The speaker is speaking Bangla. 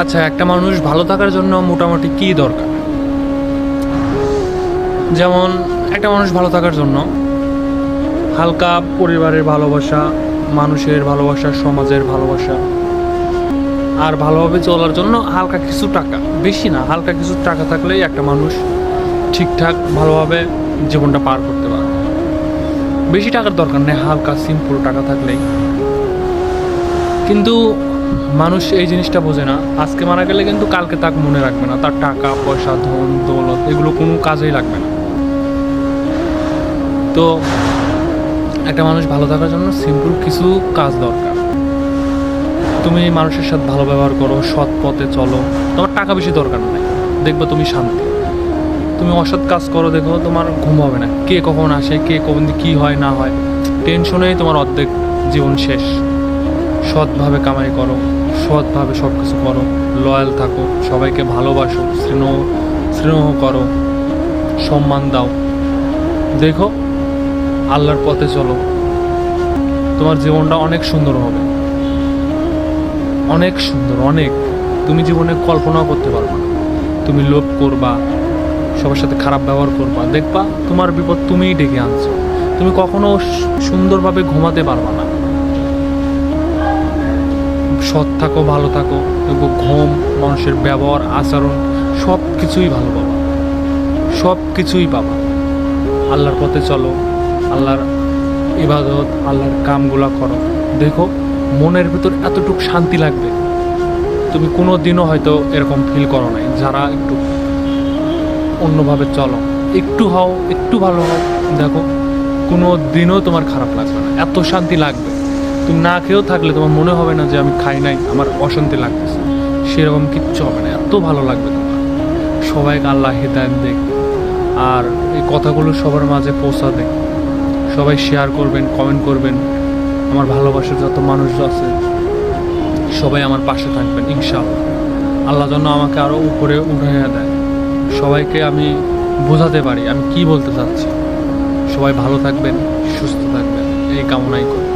আচ্ছা একটা মানুষ ভালো থাকার জন্য মোটামুটি কী দরকার? যেমন, একটা মানুষ ভালো থাকার জন্য হালকা পরিবারের ভালোবাসা, মানুষের ভালোবাসা, সমাজের ভালোবাসা, আর ভালোভাবে চলার জন্য হালকা কিছু টাকা। বেশি না, হালকা কিছু টাকা থাকলেই একটা মানুষ ঠিকঠাক, ভালোভাবে জীবনটা পার করতে পারে বেশি টাকার দরকার নেই, হালকা সিম্পল টাকা থাকলেই। কিন্তু মানুষ এই জিনিসটা বোঝে না। আজকে মারা গেলে কিন্তু কালকে তাকে মনে রাখবে না। তার টাকা, পয়সা, ধন, দৌলত, এগুলো কোনো কাজেই লাগবে না। তো একটা মানুষ ভালো থাকার জন্য সিম্পল কিছু কাজ দরকার। তুমি মানুষের সাথে ভালো ব্যবহার করো, সৎ পথে চলো। তোমার টাকা বেশি দরকার নাই। দেখবে তুমি শান্তি। তুমি অসৎ কাজ করো, দেখো তোমার ঘুম হবে না। কে কখন আসে, কে কখন কী হয়, না হয়। টেনশনেই তোমার অর্ধেক জীবন শেষ। সৎভাবে কামাই করো, সৎভাবে সব কিছু করো লয়াল থাকো, সবাইকে ভালোবাসো, স্নেহ স্নেহ করো, সম্মান দাও। দেখো, আল্লাহর পথে চলো। তোমার জীবনটা অনেক সুন্দর হবে। অনেক সুন্দর, অনেক। তুমি জীবনে কল্পনাও করতে পারবে না। তুমি লোভ করবা, সবার সাথে খারাপ ব্যবহার করবা। দেখবা, তোমার বিপদ তুমিই ডেকে আনছো। তুমি কখনো সুন্দরভাবে ঘুমাতে পারবা না। সৎ থাকো, ভালো থাকো দেখব ঘুম, মানুষের ব্যবহার, আচরণ সব কিছুই ভালো পাবা। সব কিছুই পাবা। আল্লাহর পথে চলো, আল্লাহর ইবাদত, আল্লাহর কামগুলা করো। দেখো, মনের ভিতর এতটুকু শান্তি লাগবে, তুমি কোনো দিনও হয়তো এরকম ফিল করো নাই, যারা একটু অন্যভাবে চলো। একটু হও, একটু ভালো হও, দেখো কোনো দিনও তোমার খারাপ লাগবে না। এত শান্তি লাগবে। না খেয়েও থাকলে তোমার মনে হবে না যে আমি খাই নাই, আমার অশান্তি লাগতেছে। সেরকম কিচ্ছু হবে না, এত ভালো লাগবে তোমার। সবাইকে আল্লাহ হেদায়ত দেখ। আর এই কথাগুলো সবার মাঝে পৌঁছা দেয় সবাই শেয়ার করবেন কমেন্ট করবেন। আমার ভালোবাসার যত মানুষ আছে, সবাই আমার পাশে থাকবেন, ইনশাআল্লাহ। আল্লাহ যেন আমাকে আরও উপরে উঠাইয়া দেয়। সবাইকে আমি বোঝাতে পারি, আমি কি বলতে চাচ্ছি। সবাই ভালো থাকবেন, সুস্থ থাকবেন, এই কামনাই করি।